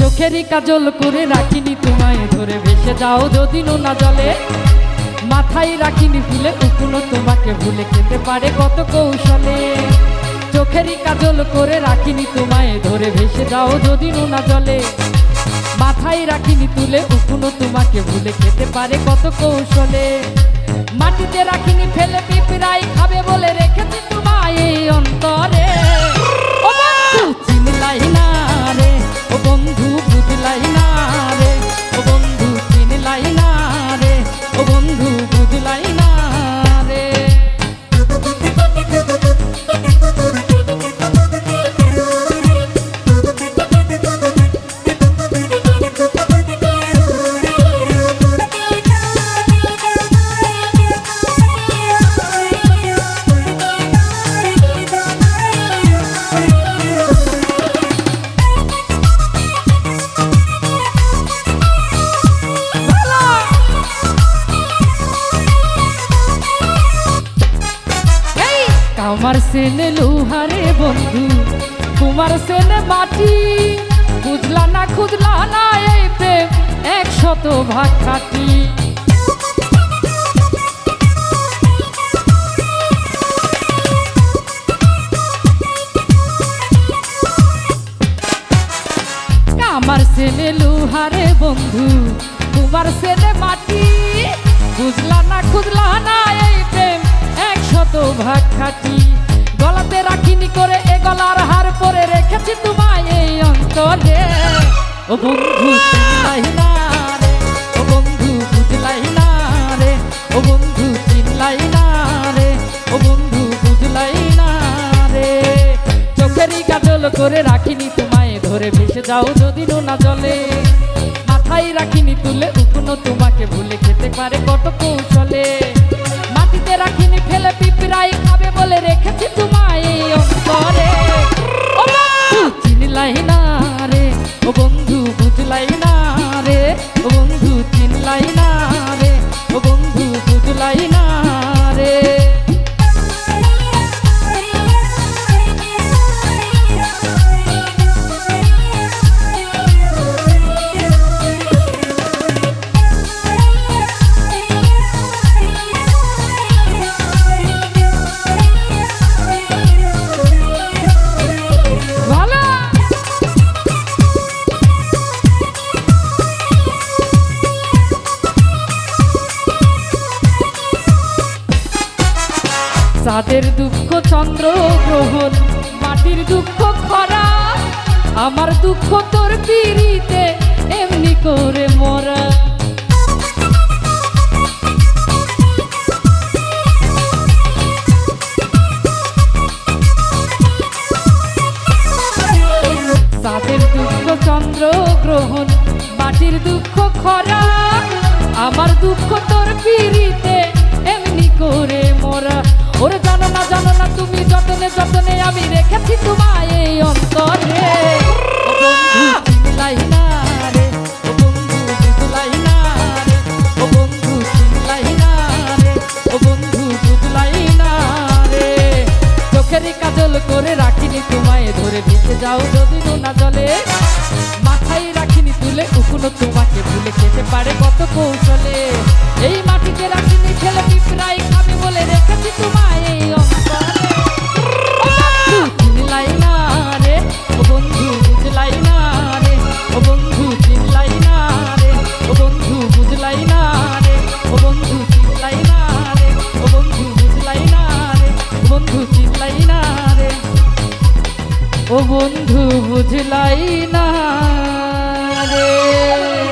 চোখেরই কাজল করে রাখিনি তোমায়, ধরে ভেসে যাও যদি নোনা জলে। মাথায় রাখিনি ফুলে উকুনো তোমাকে ভুলে খেতে পারে কত কৌশলে। চোখেরই কাজল করে রাখিনি তোমায়, ধরে ভেসে যাও যদি নোনা জলে। মাথায় রাখিনি তুলে উকুনো তোমাকে ভুলে খেতে পারে কত কৌশলে। মাটিতে রাখিনি ফেলে পিঁপড়াই খাবে বলে রেখেছি তোমায়। কামার সেনে লোহারে বন্ধু, তোমার সেনে মাটি বুঝলা না খুঁজলা না এই প্রেম একশত ভাগ খাটি। আমার সেনে লোহারে বন্ধু, তোমার সেনে মাটি বুঝলা না খুঁজলা না এই প্রেম একশত ভাগ খাটি। করে এ গলার হার পরে রেখেছি তোমায় এই অন্তরে ও বন্ধু রে। ও বন্ধু, বুঝলাই না রে। ও বন্ধু চিনলাই না রে। ও বন্ধু, বুঝলাই না রে। চোখেরই কাজল করে রাখিনি তোমায়, ধরে ভেসে যাও যদি না জলে। মাথায় রাখিনি তুলে উকুনো তোমাকে ভুলে খেতে পারে কত কৌশলে। মাটিতে রাখিনি ফেলে পিঁপড়াই খাবে বলে রেখেছি তোমায় চাঁদের দুঃখ চন্দ্র গ্রহণ, মাটির দুঃখ খরা, আমার দুঃখ তোর পিড়িতে এমনি করে মরা। দুঃখ চন্দ্র গ্রহণ, মাটির দুঃখ খরা, আমার দুঃখ তোর চোখেরই করে রাখিনি, তোমায় ধরে বেঁচে যাও যদি না জলে। মাথায় রাখিনি তুলে, উকুনো তোমাকে ও বন্ধু বুঝলাই না রে।